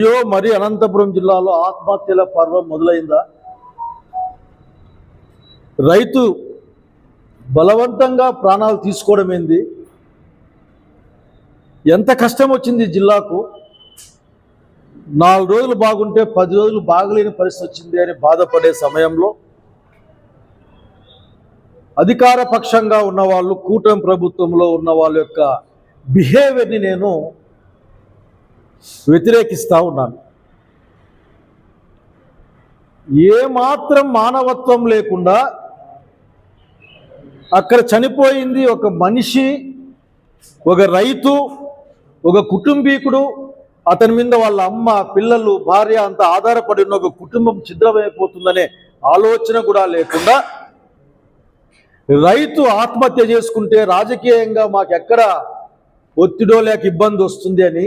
అయ్యో మరి అనంతపురం జిల్లాలో ఆత్మహత్యల పర్వం మొదలైందా? రైతు బలవంతంగా ప్రాణాలు తీసుకోవడం ఏంది? ఎంత కష్టం వచ్చింది జిల్లాకు? నాలుగు రోజులు బాగుంటే పది రోజులు బాగలేని పరిస్థితి వచ్చింది అని బాధపడే సమయంలో అధికార పక్షంగా ఉన్నవాళ్ళు కూటమి ప్రభుత్వంలో ఉన్న వాళ్ళ యొక్క బిహేవియర్ని నేను వ్యతిరేకిస్తూ ఉన్నాను. ఏమాత్రం మానవత్వం లేకుండా అక్కడ చనిపోయింది ఒక మనిషి ఒక రైతు ఒక కుటుంబీకుడు అతని మీద వాళ్ళ అమ్మ పిల్లలు భార్య అంతా ఆధారపడి ఉన్న ఒక కుటుంబం ఛిద్రమైపోతుందనే ఆలోచన కూడా లేకుండా రైతు ఆత్మహత్య చేసుకుంటే రాజకీయంగా మాకెక్కడ ఒత్తిడో లేక ఇబ్బంది వస్తుంది అని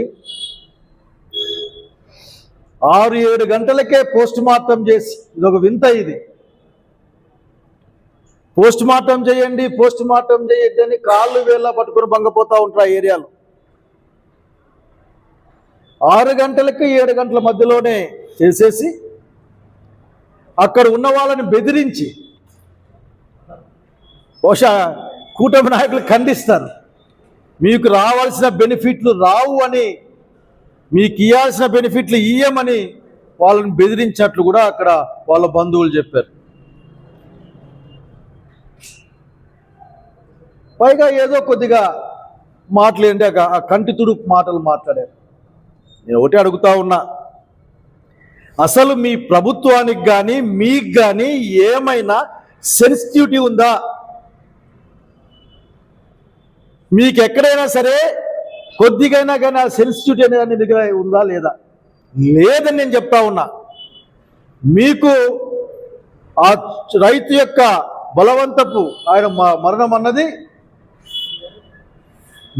ఆరు ఏడు గంటలకే పోస్ట్ మార్టం చేసి ఇది ఒక వింత ఇది. పోస్ట్ మార్టం చేయండి పోస్ట్ మార్టం చేయండి అని కాళ్ళు వేళ్ళ పట్టుకుని బంగపోతా ఉంటారు ఆ ఏరియాలో. ఆరు గంటలకి ఏడు గంటల మధ్యలోనే చేసేసి అక్కడ ఉన్న వాళ్ళని బెదిరించి బహుశా కూటమి నాయకులు ఖండిస్తారు. మీకు రావాల్సిన బెనిఫిట్లు రావు అని మీకు ఇవ్వాల్సిన బెనిఫిట్లు ఇయ్యమని వాళ్ళని బెదిరించినట్లు కూడా అక్కడ వాళ్ళ బంధువులు చెప్పారు. పైగా ఏదో కొద్దిగా మాటలు ఏంటి ఆ- ఆ కంటి తుడుపు మాటలు మాట్లాడారు. నేను ఒకటి అడుగుతా ఉన్నా. అసలు మీ ప్రభుత్వానికి కానీ మీకు కానీ ఏమైనా సెన్సిటివిటీ ఉందా? మీకు ఎక్కడైనా సరే కొద్దిగైనా కానీ ఆ సెన్సిటివిటీ అనేది దగ్గర ఉందా లేదా? లేదని నేను చెప్తా ఉన్నా. మీకు ఆ రైతు యొక్క బలవంతపు ఆయన మ- మరణం అన్నది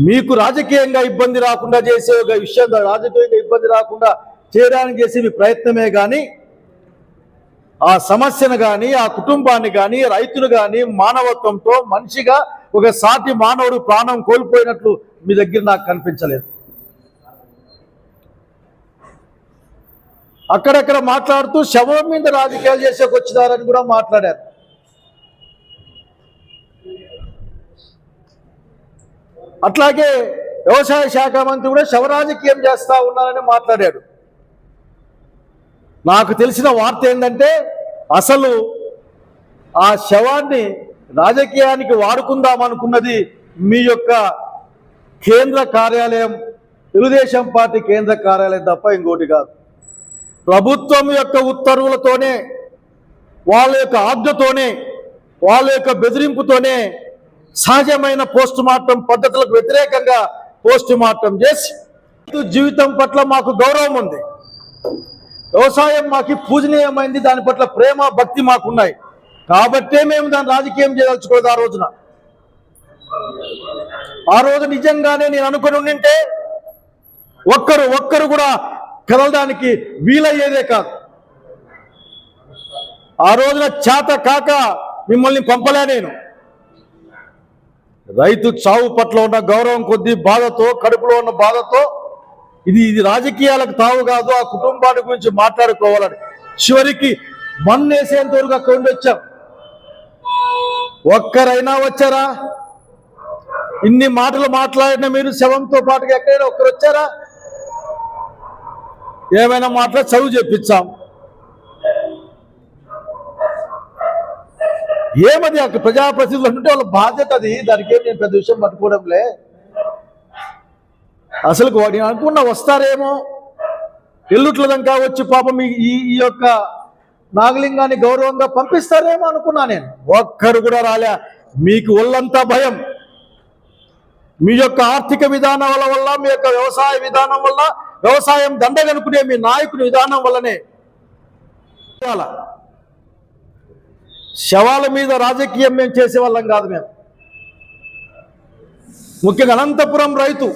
మీకు రాజకీయంగా ఇబ్బంది రాకుండా చేసే ఒక విషయం రాజకీయంగా ఇబ్బంది రాకుండా చేయడానికి చేసే మీ ప్రయత్నమే కానీ ఆ సమస్యను కానీ ఆ కుటుంబాన్ని కానీ రైతును కానీ మానవత్వంతో మనిషిగా ఒక సాటి మానవుడు ప్రాణం కోల్పోయినట్లు మీ దగ్గర నాకు కనిపించలేదు. అక్కడక్కడ మాట్లాడుతూ శవం మీద రాజకీయాలు చేసేకి వచ్చినారని కూడా మాట్లాడారు. అట్లాగే వ్యవసాయ శాఖ మంత్రి కూడా శవరాజకీయం చేస్తా ఉన్నారని మాట్లాడాడు. నాకు తెలిసిన వార్త ఏంటంటే అసలు ఆ శవాన్ని రాజకీయానికి వాడుకుందాం అనుకున్నది మీ యొక్క కేంద్ర కార్యాలయం తెలుగుదేశం పార్టీ కేంద్ర కార్యాలయం తప్ప ఇంకోటి కాదు. ప్రభుత్వం యొక్క ఉత్తర్వులతోనే వాళ్ళ యొక్క ఆజ్ఞతోనే వాళ్ళ యొక్క బెదిరింపుతోనే సహజమైన పోస్ట్ మార్టం పద్ధతులకు వ్యతిరేకంగా పోస్ట్ మార్టం చేసి జీవితం పట్ల మాకు గౌరవం ఉంది. వ్యవసాయం మాకు పూజనీయమైంది దాని పట్ల ప్రేమ భక్తి మాకున్నాయి. కాబట్టే మేము దాన్ని రాజకీయం చేయదలుచుకోలేదు ఆ రోజున. ఆ రోజు నిజంగానే నేను అనుకుని ఉండింటే ఒక్కరు ఒక్కరు కూడా కదలడానికి వీలయ్యేదే కాదు. ఆ రోజున చేత కాక మిమ్మల్ని పంపలే నేను. రైతు చావు పట్ల ఉన్న గౌరవం కొద్దీ బాధతో కడుపులో ఉన్న బాధతో ఇది ఇది రాజకీయాలకు తావు కాదు ఆ కుటుంబాన్ని గురించి మాట్లాడుకోవాలని. చివరికి మన్నేసేంత వరకు అక్కడ ఉండి వచ్చాం ఒక్కరైనా వచ్చారా? ఇన్ని మాటలు మాట్లాడిన మీరు శవంతో పాటుగా ఎక్కడైనా ఒక్కరు వచ్చారా? ఏమైనా మాట్లాడి చదువు చెప్పించాం. ఏమది అక్కడ ప్రజాప్రతినిధులు అంటే వాళ్ళ బాధ్యత అది. దానికి ఏం నేను పెద్ద విషయం పట్టుకోవడంలే. అసలు నేను అనుకున్నా వస్తారేమో. ఎల్లుట్ల దాకా వచ్చి పాపం ఈ- ఈ ఈ యొక్క నాగలింగాన్ని గౌరవంగా పంపిస్తారేమో అనుకున్నా నేను. ఒక్కరు కూడా రాలే. మీకు ఒళ్ళంతా భయం. మీ యొక్క ఆర్థిక విధానాల వల్ల మీ యొక్క వ్యవసాయ విధానం వల్ల వ్యవసాయం దండగనుకునే మీ నాయకుని విధానం వల్లనే. శవాల మీద రాజకీయం మేము చేసే వాళ్ళం కాదు మేము. ముఖ్యంగా అనంతపురం రైతు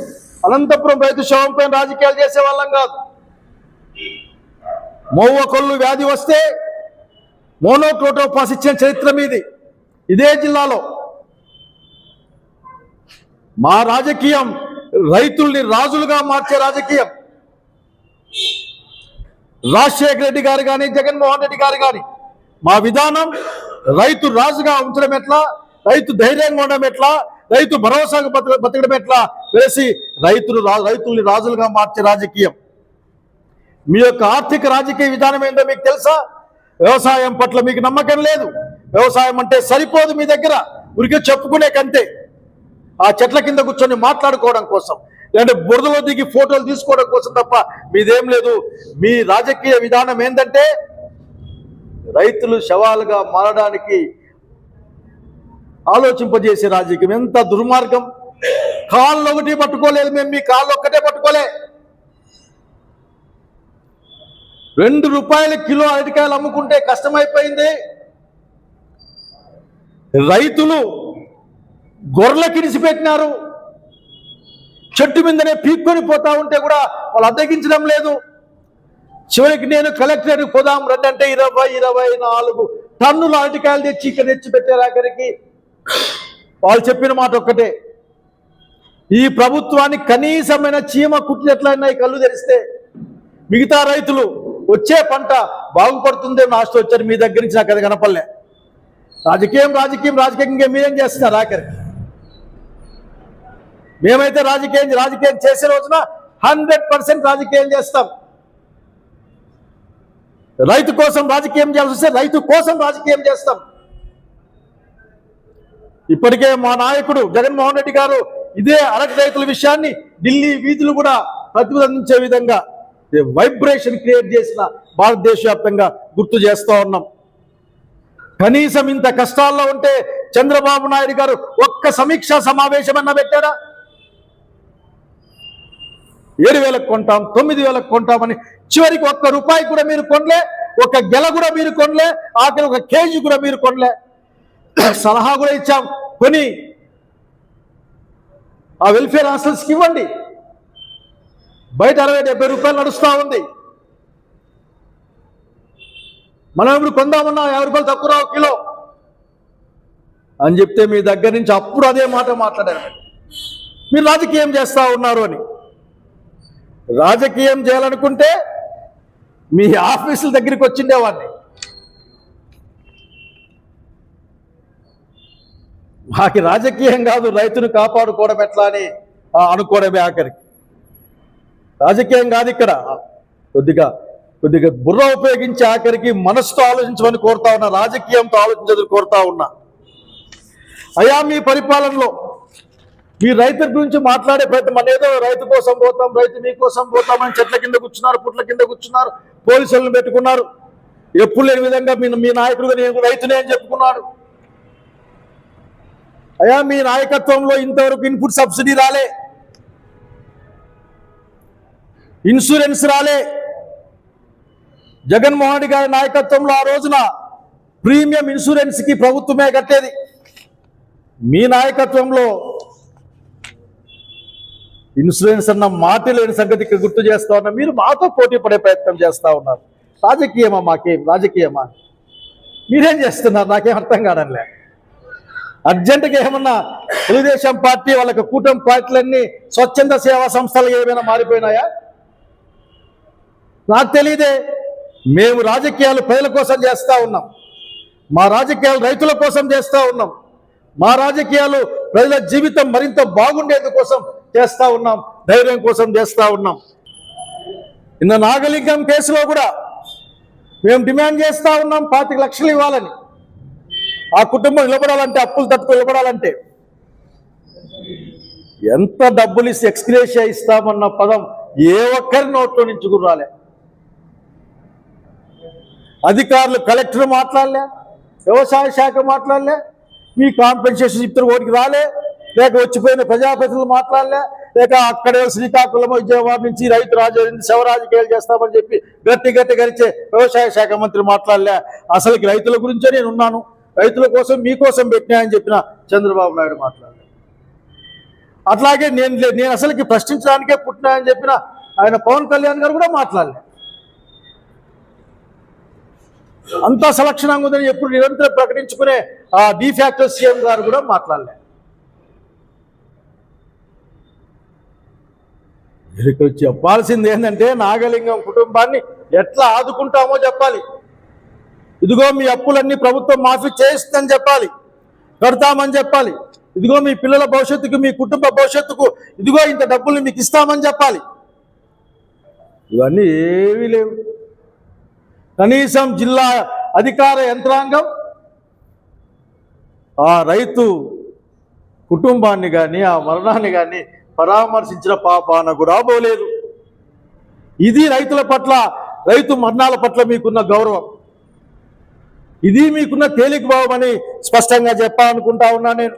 అనంతపురం రైతు శవం పైన రాజకీయాలు చేసే వాళ్ళం కాదు. మౌవ కొల్లు వ్యాధి వస్తే మోనోక్రోటోపాస్ ఇచ్చిన చరిత్ర మీది. ఇదే జిల్లాలో. మా రాజకీయం రైతుల్ని రాజులుగా మార్చే రాజకీయం. రాజశేఖర రెడ్డి గారు కానీ జగన్మోహన్ రెడ్డి గారు కానీ మా విధానం రైతు రాజుగా ఉంచడం ఎట్లా? రైతు ధైర్యంగా ఉండడం ఎట్లా? రైతు భరోసాగా బతక బతకడం ఎట్లా? వేసి రైతులు రా- రైతుల్ని రాజులుగా మార్చే రాజకీయం. మీ యొక్క ఆర్థిక రాజకీయ విధానం ఏంటో మీకు తెలుసా? వ్యవసాయం పట్ల మీకు నమ్మకం లేదు. వ్యవసాయం అంటే సరిపోదు మీ దగ్గర. ఉరికి చెప్పుకునే కంటే. ఆ చెట్ల కింద కూర్చొని మాట్లాడుకోవడం కోసం. లేదంటే బురదలో దిగి ఫోటోలు తీసుకోవడం కోసం తప్ప మీదేం లేదు. మీ రాజకీయ విధానం ఏంటంటే రైతులు శవాలుగా మారడానికి ఆలోచింపజేసే రాజకీయం. ఎంత దుర్మార్గం. కాళ్ళు ఒకటి పట్టుకోలేదు మేము మీ కాళ్ళు ఒక్కటే పట్టుకోలే. రెండు రూపాయల కిలో అరటికాయలు అమ్ముకుంటే కష్టమైపోయింది. రైతులు గొర్రెలకి ఇడిసిపెట్టినారు చెట్టు మీదనే పీక్కొని పోతా ఉంటే కూడా వాళ్ళు అద్దగించడం లేదు. చివరికి నేను కలెక్టర్కి పోదాం రండి అంటే ఇరవై ఇరవై నాలుగు టన్నుల అరటికాయలు తెచ్చి ఇక్కడ తెచ్చి పెట్టారు అక్కడికి. వాళ్ళు చెప్పిన మాట ఒక్కటే. ఈ ప్రభుత్వానికి కనీసమైన చీమ కుట్టినట్లయినా ఈ కళ్ళు తెరిస్తే మిగతా రైతులు వచ్చే పంట బాగుపడుతుందేమో ఆశ వచ్చారు మీ దగ్గర నుంచి నాకు అది కనపడలే. రాజకీయం రాజకీయం రాజకీయం ఇంకా మీరేం చేస్తున్నారు ఆఖరికి? మేమైతే రాజకీయం రాజకీయం చేసే రోజున హండ్రెడ్ పర్సెంట్ రాజకీయం చేస్తాం. రైతు కోసం రాజకీయం చేయాల్సి వస్తే రైతు కోసం రాజకీయం చేస్తాం. ఇప్పటికే మా నాయకుడు జగన్మోహన్ రెడ్డి గారు ఇదే అరటి రైతుల విషయాన్ని ఢిల్లీ వీధులు కూడా ప్రతిబంధించే విధంగా వైబ్రేషన్ క్రియేట్ చేసిన భారతదేశ వ్యాప్తంగా గుర్తు చేస్తూ ఉన్నాం. కనీసం ఇంత కష్టాల్లో ఉంటే చంద్రబాబు నాయుడు గారు ఒక్క సమీక్షా సమావేశం అన్న పెట్టారా ఏడు వేలకు కొంటాం తొమ్మిది వేలకు కొంటామని చివరికి ఒక్క రూపాయి కూడా మీరు కొనలే ఒక గెల కూడా మీరు కొనలే ఆఖరి ఒక కేజీ కూడా మీరు కొనలే. సలహా కూడా ఇచ్చాం కొని. ఆ వెల్ఫేర్ హాస్టల్స్కి ఇవ్వండి. బయట అరవై డెబ్బై రూపాయలు నడుస్తూ ఉంది. మనం ఇప్పుడు కొందామన్నా యాభై రూపాయలు తక్కువ రావు కిలో. అని చెప్తే మీ దగ్గర నుంచి అప్పుడు అదే మాట మాట్లాడారు. మీరు రాజకీయం చేస్తా ఉన్నారు అని. రాజకీయం చేయాలనుకుంటే మీ ఆఫీసుల దగ్గరికి వచ్చిండేవాడిని. మాకి రాజకీయం కాదు రైతును కాపాడుకోవడం ఎట్లా అని అనుకోవడమే ఆఖరికి. రాజకీయం కాదు ఇక్కడ. కొద్దిగా కొద్దిగా బుర్ర ఉపయోగించి ఆఖరికి మనసుతో ఆలోచించమని కోరుతా ఉన్నా రాజకీయంతో ఆలోచించదని కోరుతా ఉన్నా. అయా మీ పరిపాలనలో మీ రైతు గురించి మాట్లాడే ప్రయత్నం మన ఏదో రైతు కోసం పోతాం రైతు మీ కోసం పోతామని చెట్ల కింద కూర్చున్నారు పుట్ల కింద కూర్చున్నారు పోలీసులను పెట్టుకున్నారు. ఎప్పుడు లేని విధంగా మీ మీ నాయకుడుగా నేను రైతునే అని చెప్పుకున్నాడు. అయ్యా మీ నాయకత్వంలో ఇంతవరకు ఇన్పుట్ సబ్సిడీ రాలే. ఇన్సూరెన్స్ రాలే. జగన్మోహన్ రెడ్డి గారి నాయకత్వంలో ఆ రోజున ప్రీమియం ఇన్సూరెన్స్కి ప్రభుత్వమే కట్టేది. మీ నాయకత్వంలో ఇన్సూరెన్స్ అన్న మాట లేని సంగతికి గుర్తు చేస్తా ఉన్నా. మీరు మాతో పోటీ పడే ప్రయత్నం చేస్తూ ఉన్నారు. రాజకీయమా మాకేం? రాజకీయమా? మీరేం చేస్తున్నారు? నాకేం అర్థం కాడంలే అర్జెంటుగా ఏమన్నా తెలుగుదేశం పార్టీ వాళ్ళకి కూటమి పార్టీలన్నీ స్వచ్ఛంద సేవా సంస్థలు ఏమైనా మారిపోయినాయా? నాకు తెలియదే. మేము రాజకీయాలు ప్రజల కోసం చేస్తూ ఉన్నాం. మా రాజకీయాలు రైతుల కోసం చేస్తూ ఉన్నాం. మా రాజకీయాలు ప్రజల జీవితం మరింత బాగుండేందుకోసం చేస్తా ఉన్నాం. ధైర్యం కోసం చేస్తా ఉన్నాం. ఇన్న నాగలింగం కేసులో కూడా మేము డిమాండ్ చేస్తా ఉన్నాం పాతిక లక్షలు ఇవ్వాలని. ఆ కుటుంబం నిలబడాలంటే అప్పులు తట్టుకు నిలబడాలంటే ఎంత డబ్బులు ఇస్తే ఎక్స్గ్రేషియా ఇస్తామన్న పదం ఏ ఒక్కరి నోట్లో నుంచి కూడా రాలే. అధికారులు కలెక్టర్ మాట్లాడలే వ్యవసాయ శాఖ మాట్లాడలే మీ కాంపెన్సేషన్ ఇద్దరు ఓటికి రాలే. లేక వచ్చిపోయిన ప్రజాప్రతినిధులు మాట్లాడలే లేక అక్కడే శ్రీకాకుళం విజయవాడ నుంచి రైతు రాజు శవ రాజకీయాలు చేస్తామని చెప్పి గట్టి గట్టి గరిచే వ్యవసాయ శాఖ మంత్రి మాట్లాడలే. అసలుకి రైతుల గురించే నేను ఉన్నాను. రైతుల కోసం మీకోసం పెట్టినా అని చెప్పిన చంద్రబాబు నాయుడు మాట్లాడలే. అట్లాగే నేను నేను అసలుకి ప్రశ్నించడానికే పుట్టినా అని చెప్పిన ఆయన పవన్ కళ్యాణ్ గారు కూడా మాట్లాడలే. అంతా సలక్షణంగా ఉందని ఎప్పుడు నిరంతరం ప్రకటించుకునే ఆ డిఫాక్టో సీఎం గారు కూడా మాట్లాడలే. ఇక్కడ చెప్పాల్సింది ఏంటంటే నాగలింగం కుటుంబాన్ని ఎట్లా ఆదుకుంటామో చెప్పాలి. ఇదిగో మీ అప్పులన్నీ ప్రభుత్వం మాఫీ చేస్తుందని చెప్పాలి. కడతామని చెప్పాలి. ఇదిగో మీ పిల్లల భవిష్యత్తుకు మీ కుటుంబ భవిష్యత్తుకు ఇదిగో ఇంత డబ్బులు మీకు ఇస్తామని చెప్పాలి. ఇవన్నీ ఏవీ లేవు. కనీసం జిల్లా అధికార యంత్రాంగం ఆ రైతు కుటుంబాన్ని కానీ ఆ మరణాన్ని కానీ పరామర్శించిన పాపాన కూడా ఇది రైతుల పట్ల రైతు మరణాల పట్ల మీకున్న గౌరవం. ఇది మీకున్న తేలికభావం అని స్పష్టంగా చెప్పాలనుకుంటా ఉన్నా నేను.